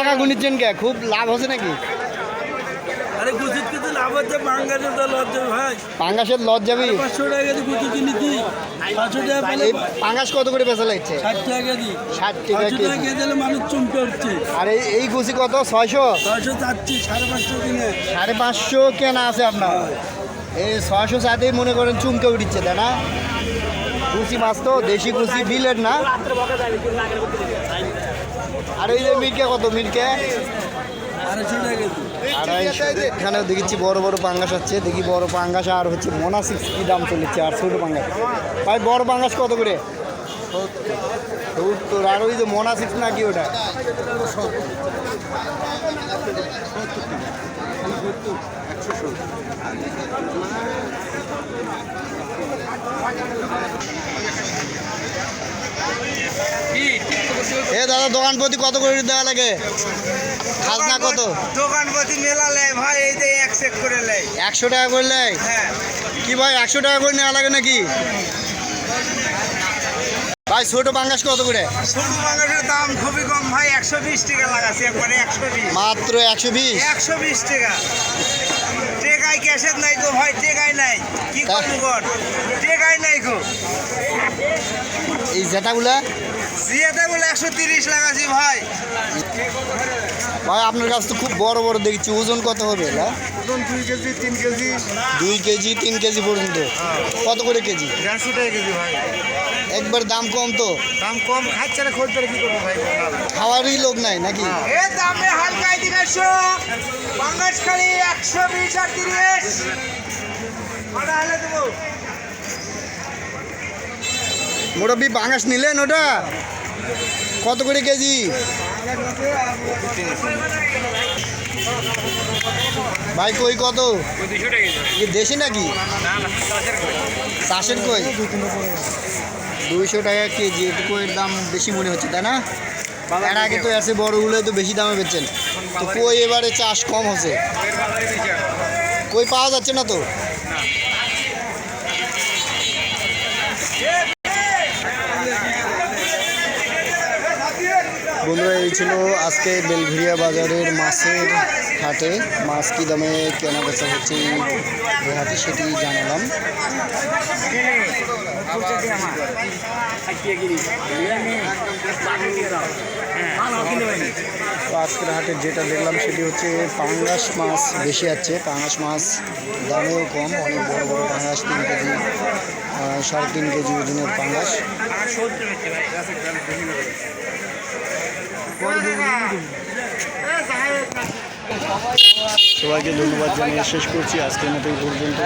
টাকা গুনিচ্ছেন কে? খুব লাভ হচ্ছে নাকি? আরে গুছিত কিছু লাভ হচ্ছে বাঙ্গালে তো লজ্জা ভাই। পাঙ্গাসের লজ যাবি পাঁচশো টাকা কেজি গুছি কিনে দিই পাঁচশো টাকা পেলে পাঙ্গাস কত করে বেচা লাগছে? ষাট টাকা কেজি। ষাট টাকা কেজি। দিলে মানুষ চমকে উঠছে। আর এই এই গুছি কত? ছয়শো? ছয়শো চাচ্ছি সাড়ে পাঁচশো কিনে। সাড়ে পাঁচশো কেনা আছে আপনার। এই ছয়শো সাথেই মনে করেন চুমকে উঠিচ্ছে তাই না? গুছি মাছ তো দেশি গুছি বিলের না। আর ওই যে মিরকে কত, মিরকে? এখানেও দেখেছি বড় বড় পাঙ্গাস আছে, দেখি বড় পাঙ্গাস আর হচ্ছে মোনা সিক্স কি দাম চলেছে, আর ছোটো পাঙ্গাস। ভাই, বড় পাঙ্গাস কত করে? সত্তর, আর ওই যে মোনা সিক্স না কি এ দাদা দোকান প্রতি কত করে দেওয়া লাগে? খাজনা কত? দোকান প্রতি মেলা লেয় ভাই এই যে এক সেট করে লেয় একশো টাকা করলে হ্যাঁ। কি ভাই একশো টাকা করে নেওয়া লাগে নাকি? ভাই ছোট পাঙ্গাস কত করে? ছোট বাঙালির দাম খুবই কম ভাই একশো বিশ টাকা লাগাচ্ছে একবারে একশো বিশ। মাত্র একশো বিশ? একশো বিশ টাকা। টেকাই ক্যাশের নাই গো ভাই টেকাই নাই। কি করব কর টেকাই নাই গো। এই জেটাগুলা বলে একশো তিরিশ ভাই। ভাই আপনার কাছে তো খুব বড় বড় দেখছি। ওজন কত হবে না? দুই কেজি তিন কেজি। দুই কেজি তিন কেজি পর্যন্ত। কত করে কেজি? দেড়শো টাকা কেজি ভাই। একবার দাম কম তো। দাম কম খাচ্ছে না খোঁজ কি করব ভাই? খাওয়ারই লোক নাই নাকি? এ দামে হালকাই দিবেশো বাংলাদেশ খালি একশো বিশ আর তিরিশ। কটা হলে দেবো? মোটাবি বাঙাস নিলেন ওটা? কত করে কেজি? ভাই, কই কত? দেশি নাকি? চাষের কই? দুইশো টাকা কেজি কইয়ের দাম বেশি মনে হচ্ছে, তাই না? এর আগে তো আছে বড়গুলো তো বেশি দামে বেচছেন। তো কই এবারে চাষ কম হচ্ছে? কই পাওয়া যাচ্ছে না তো? বন্ধুরা, এই ছিল আজকে বেলভিড়িয়া বাজারের মাছের হাটে। মাছ কী দামে কেনা বেচা হচ্ছে এই হাটে সেটি জানালাম। তো আজকের হাটে যেটা দেখলাম সেটি হচ্ছে পাঙ্গাস মাছ বেশি আছে। পাঙ্গাস মাছ দামেও কম, অনেক বড় বড় পাঙ্গাস, তিন কেজি সাড়ে তিন কেজি ওজনের পাঙ্গাস। সবাইকে ধন্যবাদ জানিয়ে শেষ করছি। আজকের মতো পর্যন্ত।